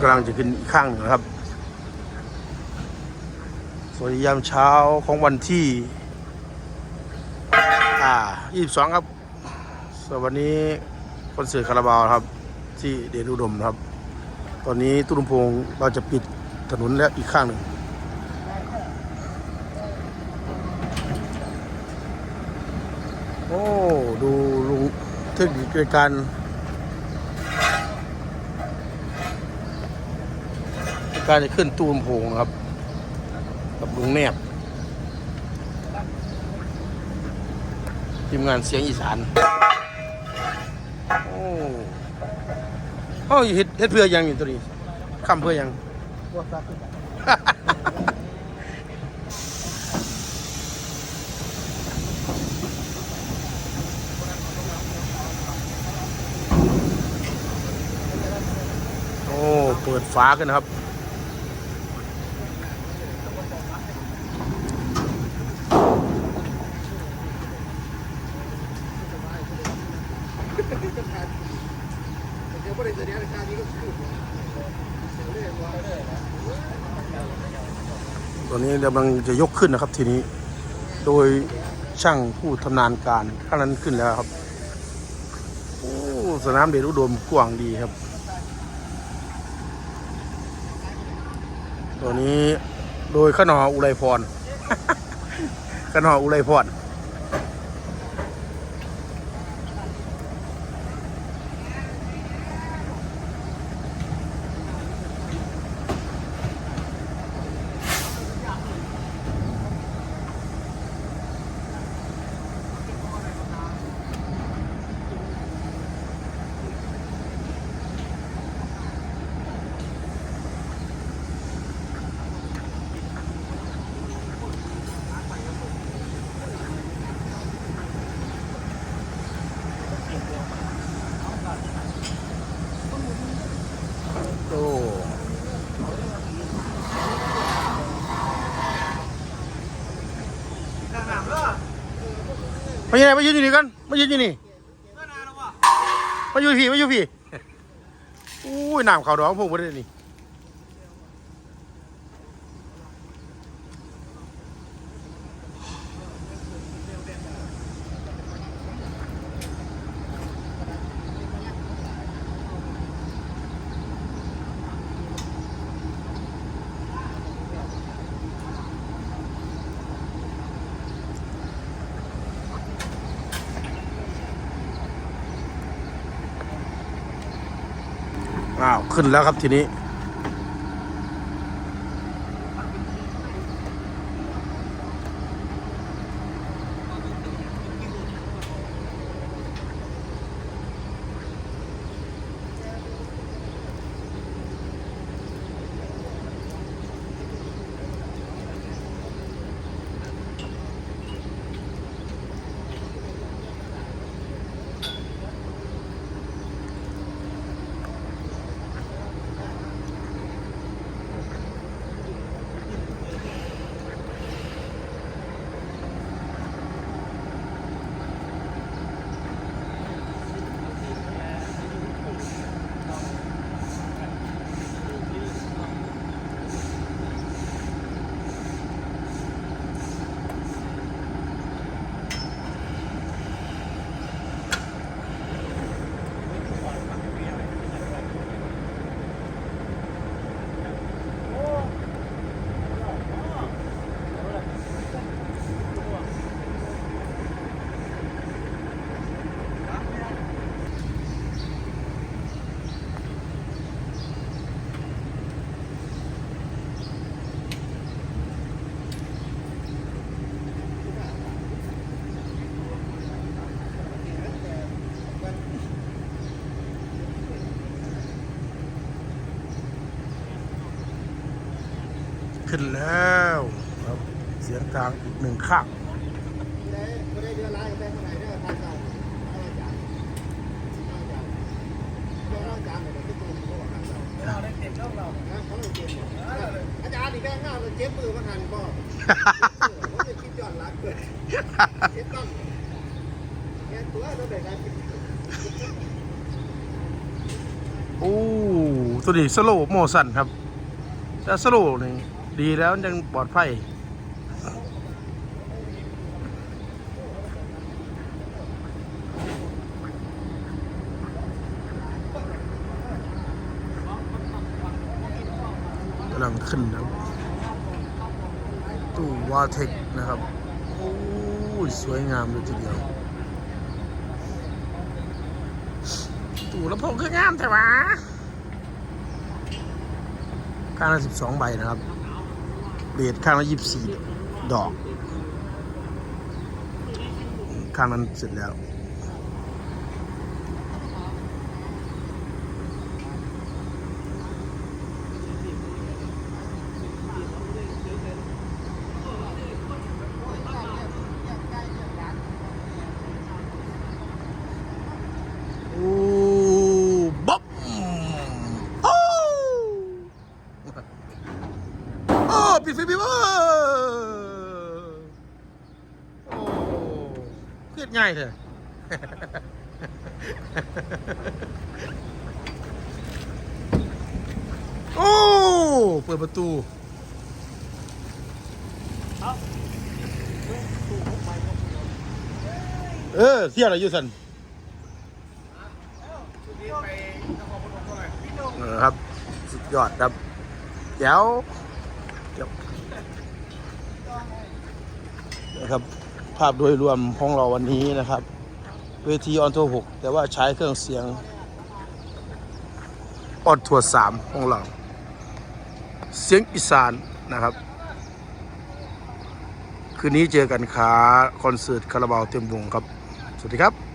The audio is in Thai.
กำลังจะขึ้นอีกข้างหนึ่งนะครับ สวัสดียามเช้าของวันที่ อ่า22ครับสวันนี้คอนเสิร์ตคาราบาวครับ ที่เดชอุดมครับ ตอนนี้ตุ้มพงเราจะปิดถนนแล้วอีกข้างหนึ่งโอ้ ดูลุงเทคนิคในการใน การจะขึ้นตู้ลำโพงนะครับ กับลุงแนบทีมงานเสียงอีสานโอ้เฮ้ยเฮ็ดเฮ็ดเพื่อยังอยู่ตัวนี้คำเพื่อยังโอ้ เปิดฟ้ากันนะครับ เดี๋ยวบริษัทนี้ราคานี้ก็ขึ้นเรื่อยๆว่าเรื่อยๆนะ ตอนนี้กำลังจะยกขึ้นนะครับทีนี้ โดยช่างผู้ทำนานการข้านั้นขึ้นแล้วครับโอ้สนามเดชอุดมกว้างดีครับ ตัวนี้โดยขนออุไรพรขนออุไรพร มาอยู่ไหนมายืนอยู่นี่กันมายืนอยู่นี่มาอยู่พี่มาอยู่พี่อุ้ยน้ำเขาดองพวกมันเลยนี่ ขึ้นแล้วครับทีนี้ ขึ้นแล้วครับ เสียงกลางอีกหนึ่งข้างไม่ได้ไม่ได้เดือนละได้าไหร่เนี่ยทางเก่าเอาอาจารย์เอาอาจารย์เดี๋ยวเอาอาจารย์เดี๋ยวไปตูนเขาบอกทางเก่าเราได้เต็มแล้วเราเขาเลยเต็มอาจารย์อีกแค่ห้าเราเจ็บมือมาทันบ่ผมจะคิดย้อนหลังเกิดเจ็บต้นแค่ตัวเราได้การโอ้ตัวนี้สโลโมสันครับแต่สโลนี่ ดีแล้วยังปลอดภัยกำลังขึ้นนะตู้วาเทคนะครับโอ้ยสวยงามเลยทีเดียว ตู่ลำโพงคืองามแต่ว่าข้างละสิบสองใบนะครับ เบสข้างละยี่สิบสี่ดอก ข้างนั้นเสร็จแล้ว โอ้บ๊อบโอ้โอ้ ปิดไฟพี่เวอร์โอ้เครียดง่ายเถอะโอ้เปิดประตูเออเสียอะไรยูสันเออครับ สุดยอดครับเดี๋ยว เดี๋ยวนะครับ ภาพโดยรวมของเราวันนี้นะครับ เวทีออนทัวร์หกแต่ว่าใช้เครื่องเสียงออนทัวร์สามของเรา เสียงอีสานนะครับ คืนนี้เจอกันขาคอนเสิร์ตคาราบาวเต็มวงครับ สวัสดีครับ